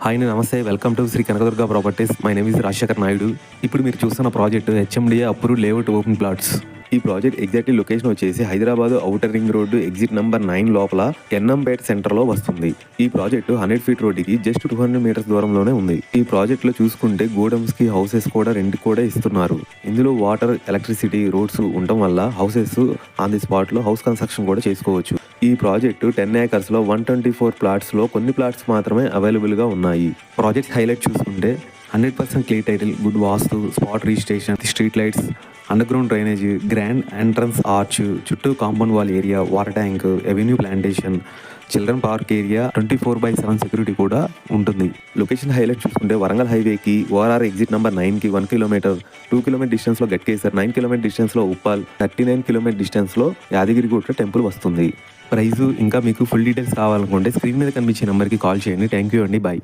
Hi namaste. Welcome to Shri Kanakadurga properties my name is Rajasekhar Naidu ఇప్పుడు మీరు చూస్తున్న project HMDA approve layout open plots ఈ project exactly location వచ్చేసి Hyderabad outer ring road exit number nine లోపల ఎన్నంపేట సెంటర్లో వస్తుంది. ఈ project hundred feet రోడ్డుకి జస్ట్ టూ హండ్రెడ్ మీటర్స్ దూరంలోనే ఉంది. ఈ ప్రాజెక్ట్లో చూసుకుంటే గోడమ్స్కి హౌసెస్ కూడా రెంట్ కూడా ఇస్తున్నారు. ఇందులో వాటర్ ఎలక్ట్రిసిటీ రోడ్స్ ఉండటం వల్ల హౌసెస్ ఆన్ ది స్పాట్లో హౌస్ కన్స్ట్రక్షన్ కూడా చేసుకోవచ్చు. ఈ ప్రాజెక్టు టెన్ ఏకర్స్లో వన్ ట్వంటీ ఫోర్ ప్లాట్స్లో కొన్ని ప్లాట్స్ మాత్రమే అవైలబుల్గా ఉన్నాయి. ప్రాజెక్ట్ హైలైట్ చూసుకుంటే hundred percent clear title good vastu spot registration street lights underground drainage grand entrance arch చుట్టూ compound wall area water tank avenue plantation children park area twenty four by seven security కూడా ఉంటుంది. Location highlight చూసుకుంటే వరంగల్ హైవేకి ORR exit number నైన్కి one kilometre two kilometre డిస్టెన్స్లో Ghatkesar nine kilometre డిస్టెన్స్లో Uppal thirty nine kilometre డిస్టెన్స్లో Yadagirigutta temple వస్తుంది. ప్రైజు ఇంకా మీకు ఫుల్ డీటెయిల్స్ కావాలనుకుంటే స్క్రీన్ మీద కనిపించే నెంబర్కి కాల్ చేయండి. థ్యాంక్ యూ అండి. బాయ్